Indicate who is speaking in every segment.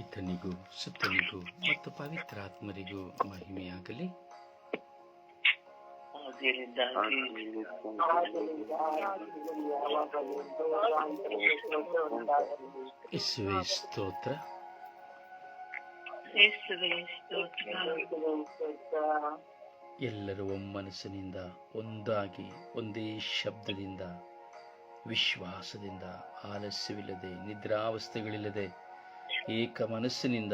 Speaker 1: ಪಿತನಿಗೂ ಸುತ್ತನಿಗೂ ಮತ್ತು ಪವಿತ್ರಾತ್ಮರಿಗೂ ಮಹಿಮೆಯಾಗಲಿ. ಸ್ತೋತ್ರ. ಎಲ್ಲರೂ ಒಮ್ಮನಸ್ಸಿನಿಂದ ಒಂದಾಗಿ ಒಂದೇ ಶಬ್ದದಿಂದ ವಿಶ್ವಾಸದಿಂದ ಆಲಸ್ಯವಿಲ್ಲದೆ ನಿದ್ರಾವಸ್ಥೆಗಳಿಲ್ಲದೆ ಏಕ ಮನಸ್ಸಿನಿಂದ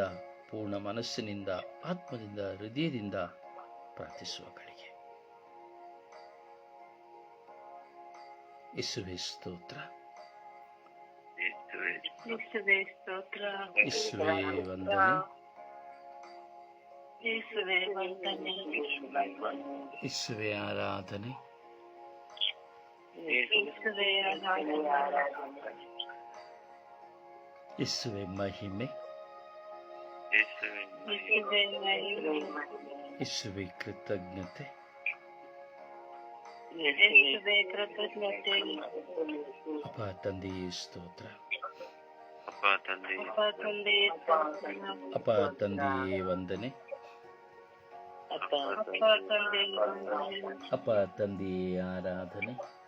Speaker 1: ಪೂರ್ಣ ಮನಸ್ಸಿನಿಂದ ಆತ್ಮದಿಂದ ಹೃದಯದಿಂದ ಪ್ರಾರ್ಥಿಸುವ ಕಡೆಗೆ. ಇಸುವೆ ಸ್ತೋತ್ರ. ಇಸುವೆ ವಂದನೆ.
Speaker 2: ಯೇಸುವೆ
Speaker 1: ಆರಾಧನೆ.
Speaker 2: ಯೇಸುವೆ
Speaker 1: ಮಹಿಮೆ.
Speaker 2: ಯೇಸುವೆ
Speaker 1: ಕೃತಜ್ಞತೆ. ಅಪ್ಪ ತಂದೆಯೇ ಸ್ತೋತ್ರ.
Speaker 2: ಅಪ್ಪ
Speaker 1: ತಂದೆಯೇ ವಂದನೆ.
Speaker 2: ಅಪ್ಪ
Speaker 1: ತಂದೆಯೇ ಆರಾಧನೆ.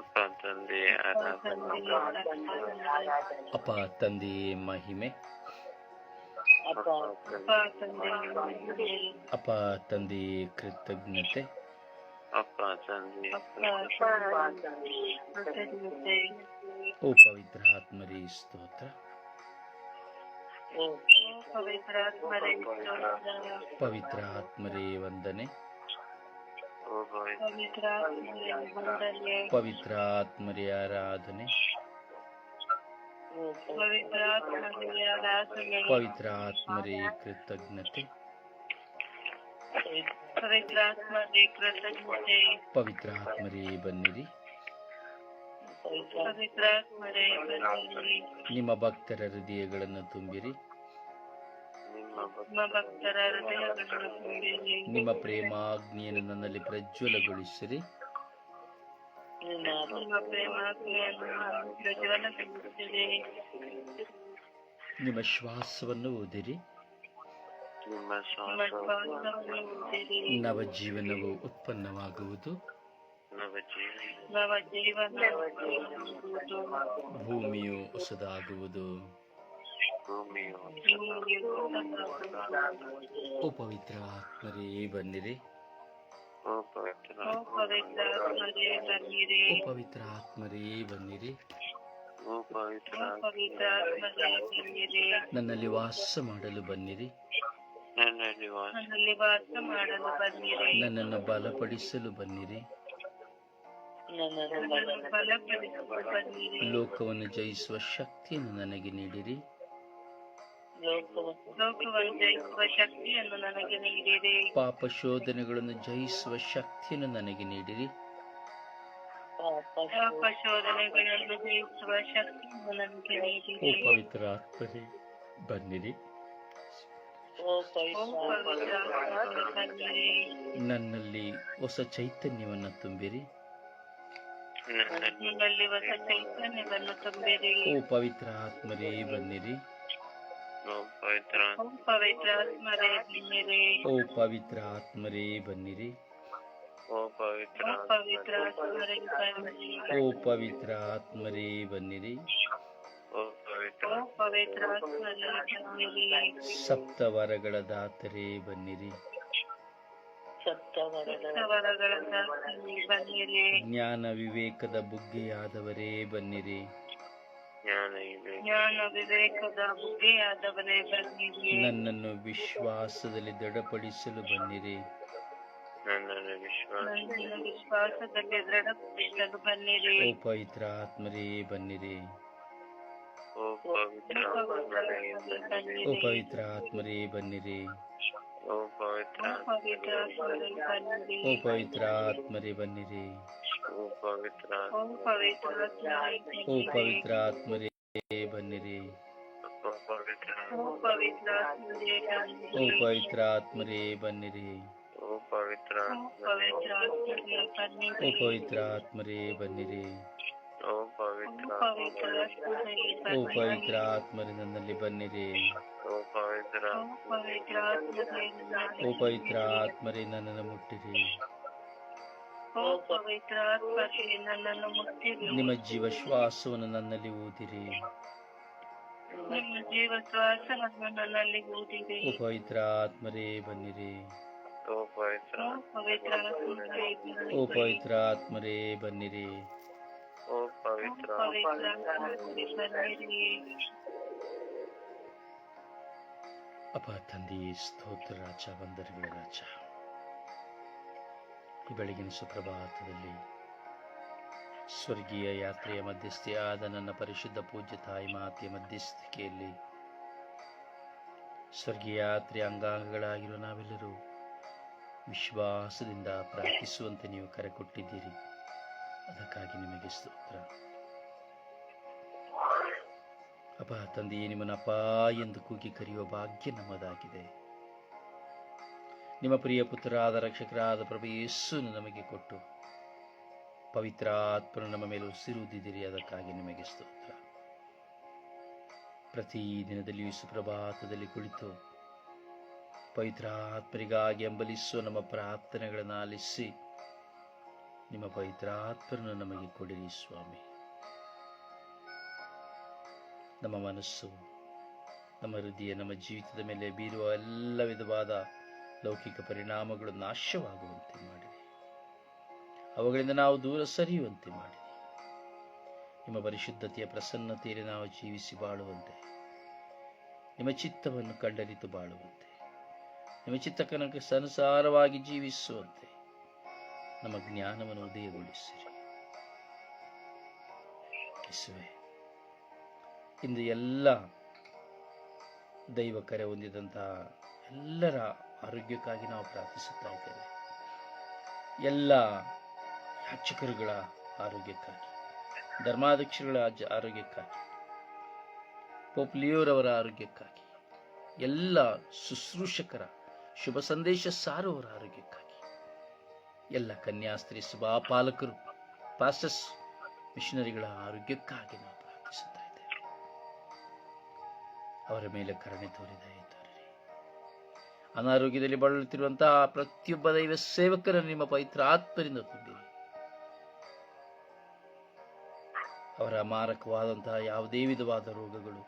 Speaker 2: ಅಪ್ಪ ತಂದೆ ಆರಾಧನೆ
Speaker 1: ತಂದೆಯೇ ಮಹಿಮೆ.
Speaker 2: ಅಪ್ಪ ತಂದೆ
Speaker 1: ತಂದೆಯೇ ಕೃತಜ್ಞತೆ.
Speaker 2: ಅಪ್ಪ ತಂದೆ
Speaker 1: ಓ ಪವಿತ್ರ ಆತ್ಮರೇ ಸ್ತೋತ್ರ. ಪವಿತ್ರ ಆತ್ಮರೇ ವಂದನೆ.
Speaker 2: ಪವಿತ್ರಾತ್ಮರೇ
Speaker 1: ಆರಾಧನೆ
Speaker 2: ಪವಿತ್ರಾತ್ಮರಿ
Speaker 1: ಕೃತಜ್ಞತೆ.
Speaker 2: ಪವಿತ್ರಾತ್ಮರೇ
Speaker 1: ಬನ್ನಿರಿ. ನಿಮ್ಮ ಭಕ್ತರ ಹೃದಯಗಳನ್ನು ತುಂಬಿರಿ.
Speaker 2: ನಿಮ್ಮ
Speaker 1: ಪ್ರೇಮಾಗ್ನಿಯನ್ನು ನನ್ನಲ್ಲಿ ಪ್ರಜ್ವಲಗೊಳಿಸಿರಿ.
Speaker 2: ನಿಮ್ಮ
Speaker 1: ಶ್ವಾಸವನ್ನು ಓದಿರಿ ನವಜೀವನವು ಉತ್ಪನ್ನವಾಗುವುದು. ಭೂಮಿಯು ಹೊಸದಾಗುವುದು. ಓ ಪವಿತ್ರ ಆತ್ಮರೇ ಬನ್ನಿರಿ
Speaker 2: ಓ
Speaker 1: ಪವಿತ್ರ ಆತ್ಮರೇ ಬನ್ನಿರಿ ನನ್ನಲ್ಲಿ ವಾಸ ಮಾಡಲು ಬನ್ನಿರಿ ನನ್ನನ್ನು ಬಲಪಡಿಸಲು ಬನ್ನಿರಿ ಲೋಕವನ್ನು ಜಯಿಸುವ ಶಕ್ತಿಯನ್ನು ನನಗೆ ನೀಡಿರಿ.
Speaker 2: ಲೋಕವನ್ನು ಜಯಿಸುವ ಶಕ್ತಿಯನ್ನು ನನಗೆ ನೀಡಿರಿ.
Speaker 1: ಪಾಪ ಶೋಧನೆಗಳನ್ನು ಜಯಿಸುವ ಶಕ್ತಿಯನ್ನು ನನಗೆ ನೀಡಿರಿ.
Speaker 2: ಪಾಪ ಶೋಧನೆಗಳನ್ನು ಜಯಿಸುವ ಶಕ್ತಿಯನ್ನು ನನಗೆ ನೀಡಿರಿ.
Speaker 1: ಪವಿತ್ರ ಆತ್ಮರೇ ಬನ್ನಿರಿ.
Speaker 2: ಓ ಪವಿತ್ರಾತ್ಮರೇ ಬನ್ನಿರಿ.
Speaker 1: ನನ್ನಲ್ಲಿ ಹೊಸ ಚೈತನ್ಯವನ್ನ ತುಂಬಿರಿ.
Speaker 2: ನಿನ್ನಲ್ಲಿ ಹೊಸ ಚೈತನ್ಯವನ್ನು ತುಂಬಿರಿ.
Speaker 1: ಓ ಪವಿತ್ರ ಆತ್ಮರೇ ಬನ್ನಿರಿ.
Speaker 2: ಓ ಪವಿತ್ರಾತ್ಮರೇ ಬನ್ನಿರಿ.
Speaker 1: ಓ ಪವಿತ್ರ ಆತ್ಮರೇ ಬನ್ನಿರಿ.
Speaker 2: ಓ
Speaker 1: ಪವಿತ್ರ ಆತ್ಮರೇ ಬನ್ನಿರಿ
Speaker 2: ಬನ್ನಿರಿ
Speaker 1: ಸಪ್ತವರಗಳ ದಾತರೇ ಬನ್ನಿರಿ. ಜ್ಞಾನ ವಿವೇಕದ ಬುಗ್ಗೆಯಾದವರೇ ಬನ್ನಿರಿ. ನನ್ನನ್ನು ವಿಶ್ವಾಸದಲ್ಲಿ ದೃಢಪಡಿಸಲು ಬನ್ನಿರಿ.
Speaker 2: ನನ್ನನ್ನು ವಿಶ್ವಾಸದಲ್ಲಿ ದೃಢಪಡಿಸಲು ಬನ್ನಿರಿ.
Speaker 1: ಓ ಪವಿತ್ರ ಆತ್ಮರೇ ಬನ್ನಿರಿ.
Speaker 2: ಓ
Speaker 1: ಪವಿತ್ರ ಆತ್ಮರೇ ಬನ್ನಿರಿ.
Speaker 2: ಓ ಪವಿತ್ರಾತ್ಮರೇ ಬನ್ನಿರಿ.
Speaker 1: ಓ ಪವಿತ್ರ ಆತ್ಮರೇ ಬನ್ನಿರಿ.
Speaker 2: ಓ ಪವಿತ್ರ ಓ ಪವಿತ್ರಾತ್ಮರೇ
Speaker 1: ಓ ಪವಿತ್ರ ಆತ್ಮರೇ ಬನ್ನಿರಿ
Speaker 2: ಓ ಪವಿತ್ರ ಓ ಪವಿತ್ರಾತ್ಮರೇ
Speaker 1: ಓ ಪವಿತ್ರ ಆತ್ಮರೇ ಬನ್ನಿರಿ
Speaker 2: ಓ ಪವಿತ್ರ ಪವಿತ್ರಾತ್ಮರೇ ಬನ್ನಿರಿ
Speaker 1: ಓ ಪವಿತ್ರ ಆತ್ಮರೇ ಬನ್ನಿರಿ
Speaker 2: ಓ ಪವಿತ್ರ ಪವಿತ್ರಾತ್ಮರೇ
Speaker 1: ಓ ಪವಿತ್ರ ಆತ್ಮರೇ ನನ್ನಲ್ಲಿ ನಿಮ್ಮ ಜೀವ ಶ್ವಾಸವನ್ನು ನನ್ನಲ್ಲಿ ಊದಿರಿ
Speaker 2: ನಿಮ್ಮ ಜೀವ ಶ್ವಾಸವನ್ನು ನನ್ನಲ್ಲಿ ಊದಿದೆ
Speaker 1: ಓ ಪವಿತ್ರ ಆತ್ಮರೇ ಬನ್ನಿರಿ.
Speaker 2: ಓ ಪವಿತ್ರ ಆತ್ಮನೇ
Speaker 1: ಓ ಪವಿತ್ರ ಆತ್ಮರೇ ಬನ್ನಿರಿ.
Speaker 2: ಓ ಪವಿತ್ರ ಆತ್ಮನೇ ಬನ್ನಿರಿ
Speaker 1: ಅಪ್ಪ ತಂದೆ ಸ್ತೋತ್ರ ರಾಜ, ಬಂದರುಗಳ ರಾಜ. ಬೆಳಗಿನ ಸುಪ್ರಭಾತದಲ್ಲಿ ಸ್ವರ್ಗೀಯ ಯಾತ್ರೆಯ ಮಧ್ಯಸ್ಥೆಯಾದ ನನ್ನ ಪರಿಶುದ್ಧ ಪೂಜ್ಯ ತಾಯಿ ಮಾತೆಯ ಮಧ್ಯಸ್ಥಿಕೆಯಲ್ಲಿ ಸ್ವರ್ಗೀಯ ಯಾತ್ರೆಯ ಅಂಗಾಂಗಗಳಾಗಿರುವ ನಾವೆಲ್ಲರೂ ವಿಶ್ವಾಸದಿಂದ ಪ್ರಾರ್ಥಿಸುವಂತೆ ನೀವು ಕರೆ ಕೊಟ್ಟಿದ್ದೀರಿ. ಅದಕ್ಕಾಗಿ ನಿಮಗೆ ಸ್ತೋತ್ರ. ಅಪ್ಪ ತಂದೆಯೇ ನಿಮ್ಮನ್ನಪ್ಪ ಎಂದು ಕೂಗಿ ಕರೆಯುವ ಭಾಗ್ಯ ನಮ್ಮದಾಗಿದೆ. ನಿಮ್ಮ ಪ್ರಿಯ ಪುತ್ರರಾದ ರಕ್ಷಕರಾದ ಪ್ರಭು ಯೇಸುವನ್ನು ನಮಗೆ ಕೊಟ್ಟು ಪವಿತ್ರಾತ್ಮನು ನಮ್ಮ ಮೇಲೆ ಉಸಿರುದಿದಿರಿ ಅದಕ್ಕಾಗಿ ನಿಮಗೆ ಸ್ತೋತ್ರ. ಪ್ರತಿ ದಿನದಲ್ಲಿಯೂ ಸುಪ್ರಭಾತದಲ್ಲಿ ಕುಳಿತು ಪವಿತ್ರಾತ್ಮರಿಗಾಗಿ ಎಂಬಲಿಸುವ ನಮ್ಮ ಪ್ರಾರ್ಥನೆಗಳನ್ನು ಆಲಿಸಿ ನಿಮ್ಮ ಪವಿತ್ರಾತ್ಮರನ್ನು ನಮಗೆ ಕೊಡಿರಿ ಸ್ವಾಮಿ. ನಮ್ಮ ಮನಸ್ಸು, ನಮ್ಮ ಹೃದಯ, ನಮ್ಮ ಜೀವಿತದ ಮೇಲೆ ಬೀರುವ ಎಲ್ಲ ವಿಧವಾದ ಲೌಕಿಕ ಪರಿಣಾಮಗಳು ನಾಶವಾಗುವಂತೆ ಮಾಡಿ ಅವುಗಳಿಂದ ನಾವು ದೂರ ಸರಿಯುವಂತೆ ಮಾಡಿ ನಿಮ್ಮ ಪರಿಶುದ್ಧತೆಯ ಪ್ರಸನ್ನತೆಯಲ್ಲಿ ನಾವು ಜೀವಿಸಿ ಬಾಳುವಂತೆ, ನಿಮ್ಮ ಚಿತ್ತವನ್ನು ಕಂಡರಿತು ಬಾಳುವಂತೆ, ನಿಮ್ಮ ಚಿತ್ತಕನಕ್ಕೆ ಸಂಸಾರವಾಗಿ ಜೀವಿಸುವಂತೆ ನಮ್ಮ ಜ್ಞಾನವನ್ನು ಉದಯಗೊಳಿಸಿರಿ. ಇಂದು ಎಲ್ಲ ದೈವ ಕರೆ ಹೊಂದಿದಂತಹ ಎಲ್ಲರ ಆರೋಗ್ಯಕ್ಕಾಗಿ ನಾವು ಪ್ರಾರ್ಥಿಸುತ್ತಾ ಇದ್ದೇವೆ. ಎಲ್ಲ ಯಾಚಕರುಗಳ ಆರೋಗ್ಯಕ್ಕಾಗಿ, ಧರ್ಮಾಧ್ಯಕ್ಷರುಗಳ ಆರೋಗ್ಯಕ್ಕಾಗಿ, ಪೋಪ್ ಲಿಯೋರವರ ಆರೋಗ್ಯಕ್ಕಾಗಿ, ಎಲ್ಲ ಶುಶ್ರೂಷಕರ, ಶುಭ ಸಂದೇಶ ಸಾರುವವರ ಆರೋಗ್ಯಕ್ಕಾಗಿ, ಎಲ್ಲ ಕನ್ಯಾಸ್ತ್ರೀ ಸಭಾಪಾಲಕರು ಪಾಸ್ಟಸ್ ಮಿಷನರಿಗಳ ಆರೋಗ್ಯಕ್ಕಾಗಿ ನಾವು ಪ್ರಾರ್ಥಿಸುತ್ತಾ ಇದ್ದೇವೆ. ಅವರ ಮೇಲೆ ಕರುಣೆ ತೋರಿದ ಅನಾರೋಗ್ಯದಲ್ಲಿ ಬಳಲುತ್ತಿರುವಂತಹ ಪ್ರತಿಯೊಬ್ಬ ದೈವ ಸೇವಕರನ್ನು ನಿಮ್ಮ ಪವಿತ್ರ ಆತ್ಮರಿಂದ ತುಂಬಿರಿ. ಅವರ ಮಾರಕವಾದಂತಹ ಯಾವುದೇ ವಿಧವಾದ ರೋಗಗಳು,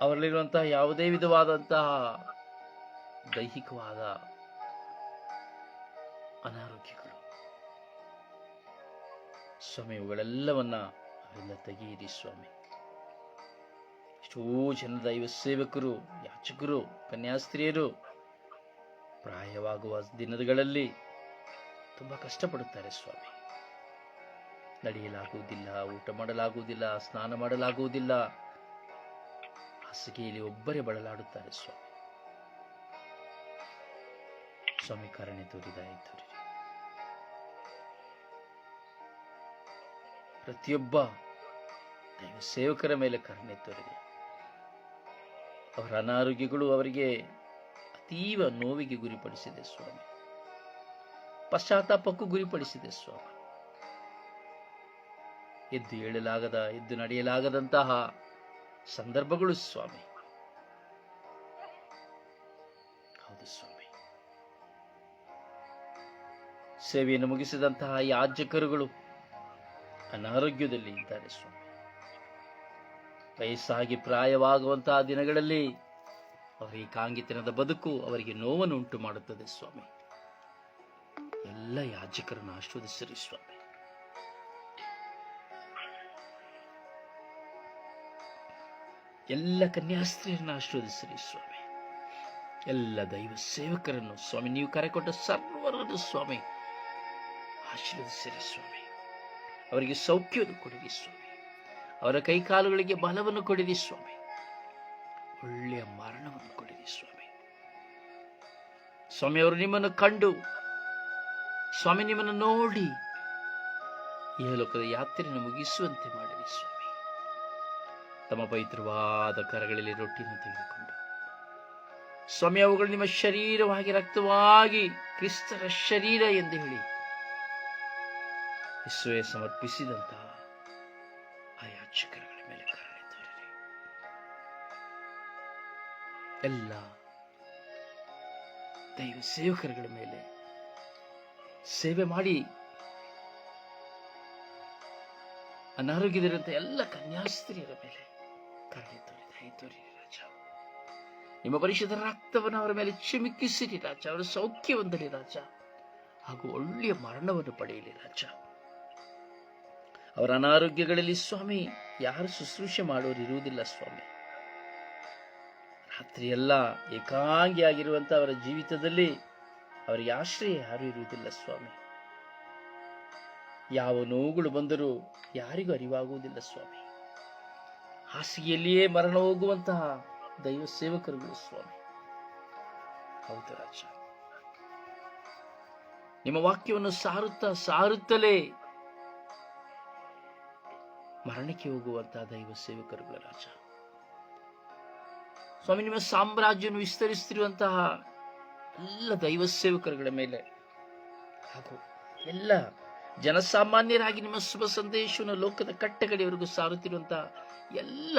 Speaker 1: ಅವರಲ್ಲಿರುವಂತಹ ಯಾವುದೇ ವಿಧವಾದಂತಹ ದೈಹಿಕವಾದ ಅನಾರೋಗ್ಯಗಳು ಸ್ವಾಮಿ ಇವುಗಳೆಲ್ಲವನ್ನ ಅವರಿಂದ ತೆಗೆಯಿರಿ ಸ್ವಾಮಿ. ಎಷ್ಟೋ ಜನ ದೈವ ಸೇವಕರು, ಯಾಚಕರು, ಕನ್ಯಾಸ್ತ್ರೀಯರು ಪ್ರಾಯವಾಗುವ ದಿನಗಳಲ್ಲಿ ತುಂಬ ಕಷ್ಟಪಡುತ್ತಾರೆ ಸ್ವಾಮಿ. ನಡೆಯಲಾಗುವುದಿಲ್ಲ, ಊಟ ಮಾಡಲಾಗುವುದಿಲ್ಲ, ಸ್ನಾನ ಮಾಡಲಾಗುವುದಿಲ್ಲ. ಹಾಸಿಗೆಯಲ್ಲಿ ಒಬ್ಬರೇ ಬಳಲಾಡುತ್ತಾರೆ ಸ್ವಾಮಿ. ಸ್ವಾಮಿ ಕಾರಣೆ ತೋರಿದ ತೋರಿರಿ ಪ್ರತಿಯೊಬ್ಬ ದೈವ ಸೇವಕರ ಮೇಲೆ ಕರುಣೆ ತೋರಿದೆ. ಅವರ ಅನಾರೋಗ್ಯಗಳು ಅವರಿಗೆ ಅತೀವ ನೋವಿಗೆ ಗುರಿಪಡಿಸಿದೆ ಸ್ವಾಮಿ. ಪಶ್ಚಾತ್ತಾಪಕ್ಕೂ ಗುರಿಪಡಿಸಿದೆ ಸ್ವಾಮಿ. ಎದ್ದು ಹೇಳಲಾಗದ, ಎದ್ದು ನಡೆಯಲಾಗದಂತಹ ಸಂದರ್ಭಗಳು ಸ್ವಾಮಿ. ಹೌದು ಸ್ವಾಮಿ. ಸೇವೆಯನ್ನು ಮುಗಿಸಿದಂತಹ ಯಾಜಕರುಗಳು ಅನಾರೋಗ್ಯದಲ್ಲಿ ಇದ್ದಾರೆ ಸ್ವಾಮಿ. ವಯಸ್ಸಾಗಿ ಪ್ರಾಯವಾಗುವಂತಹ ದಿನಗಳಲ್ಲಿ ಅವರ ಏಕಾಂಗಿತನದ ಬದುಕು ಅವರಿಗೆ ನೋವನ್ನು ಉಂಟು ಮಾಡುತ್ತದೆ ಸ್ವಾಮಿ. ಎಲ್ಲ ಯಾಜಕರನ್ನು ಆಶೀರ್ವದಿಸಿರಿ ಸ್ವಾಮಿ. ಎಲ್ಲ ಕನ್ಯಾಸ್ತ್ರೀಯರನ್ನು ಆಶೀರ್ವದಿಸಿರಿ ಸ್ವಾಮಿ. ಎಲ್ಲ ದೈವ ಸೇವಕರನ್ನು ಸ್ವಾಮಿ, ನೀವು ಕರೆ ಕೊಟ್ಟ ಸರ್ವರನ್ನು ಸ್ವಾಮಿ, ಆಶೀರ್ವದಿಸಿರಿ ಸ್ವಾಮಿ. ಅವರಿಗೆ ಸೌಖ್ಯವನ್ನು ಕೊಡಿರಿ ಸ್ವಾಮಿ. ಅವರ ಕೈಕಾಲುಗಳಿಗೆ ಬಲವನ್ನು ಕೊಡಿದಿ ಸ್ವಾಮಿ. ಒಳ್ಳೆಯ ಮರಣವನ್ನು ಕೊಡಿದಿ ಸ್ವಾಮಿ. ಸ್ವಾಮಿ, ಅವರು ನಿಮ್ಮನ್ನು ಕಂಡು, ಸ್ವಾಮಿ ನಿಮ್ಮನ್ನು ನೋಡಿ ಈ ಲೋಕದ ಯಾತ್ರೆಯನ್ನು ಮುಗಿಸುವಂತೆ ಮಾಡಿದೆ ಸ್ವಾಮಿ. ತಮ್ಮ ಪವಿತ್ರವಾದ ಕರಗಳಲ್ಲಿ ರೊಟ್ಟಿಯನ್ನು ತೆಗೆದುಕೊಂಡು, ಸ್ವಾಮಿ, ಅವುಗಳು ನಿಮ್ಮ ಶರೀರವಾಗಿ, ರಕ್ತವಾಗಿ ಕ್ರಿಸ್ತರ ಶರೀರ ಎಂದು ಹೇಳಿ ಯೇಸುವೆ ಸಮರ್ಪಿಸಿದಂತಹ ಯಾಚಕರುಗಳ ಮೇಲೆ ಕರುಣೆ ಎಲ್ಲ ದೈವ ಸೇವಕರುಗಳ ಮೇಲೆ ಸೇವೆ ಮಾಡಿ ಅನಾರೋಗ್ಯದಿರಂತ ಎಲ್ಲ ಕನ್ಯಾಸ್ತ್ರೀಯರ ಮೇಲೆ ಕರುಣೆ ತೋರಿ ದಯ ರಾಜ ನಿಮ್ಮ ಪರಿಶುದ್ಧ ರಕ್ತವನ್ನು ಅವರ ಮೇಲೆ ಚಿಮುಕಿಸಿರಿ ರಾಜ. ಅವರ ಸೌಖ್ಯ ಹೊಂದಲಿ ರಾಜ. ಹಾಗೂ ಒಳ್ಳೆಯ ಮರಣವನ್ನು ಪಡೆಯಲಿ ರಾಜ. ಅವರ ಅನಾರೋಗ್ಯಗಳಲ್ಲಿ ಸ್ವಾಮಿ, ಯಾರು ಶುಶ್ರೂಷೆ ಮಾಡೋರು ಇರುವುದಿಲ್ಲ ಸ್ವಾಮಿ. ರಾತ್ರಿಯೆಲ್ಲ ಏಕಾಂಗಿಯಾಗಿರುವಂಥ ಅವರ ಜೀವಿತದಲ್ಲಿ ಅವರಿಗೆ ಆಶ್ರಯ ಯಾರು ಇರುವುದಿಲ್ಲ ಸ್ವಾಮಿ. ಯಾವ ನೋವುಗಳು ಬಂದರೂ ಯಾರಿಗೂ ಅರಿವಾಗುವುದಿಲ್ಲ ಸ್ವಾಮಿ. ಹಾಸಿಗೆಯಲ್ಲಿಯೇ ಮರಣ ಹೋಗುವಂತಹ ದೈವ ಸೇವಕರುಗಳು ಸ್ವಾಮಿ. ಹೌದು ರಾಜ. ನಿಮ್ಮ ವಾಕ್ಯವನ್ನು ಸಾರುತ್ತಾ ಸಾರುತ್ತಲೇ ಮರಣಕ್ಕೆ ಹೋಗುವಂತಹ ದೈವ ಸೇವಕರುಗಳ ರಾಜ. ಸ್ವಾಮಿ, ನಿಮ್ಮ ಸಾಮ್ರಾಜ್ಯವನ್ನು ವಿಸ್ತರಿಸುತ್ತಿರುವಂತಹ ಎಲ್ಲ ದೈವ ಸೇವಕರುಗಳ ಮೇಲೆ ಹಾಗೂ ಎಲ್ಲ ಜನಸಾಮಾನ್ಯರಾಗಿ ನಿಮ್ಮ ಶುಭ ಸಂದೇಶವನ್ನು ಲೋಕದ ಕಟ್ಟಕಡೆಯವರೆಗೂ ಸಾರುತ್ತಿರುವಂತಹ ಎಲ್ಲ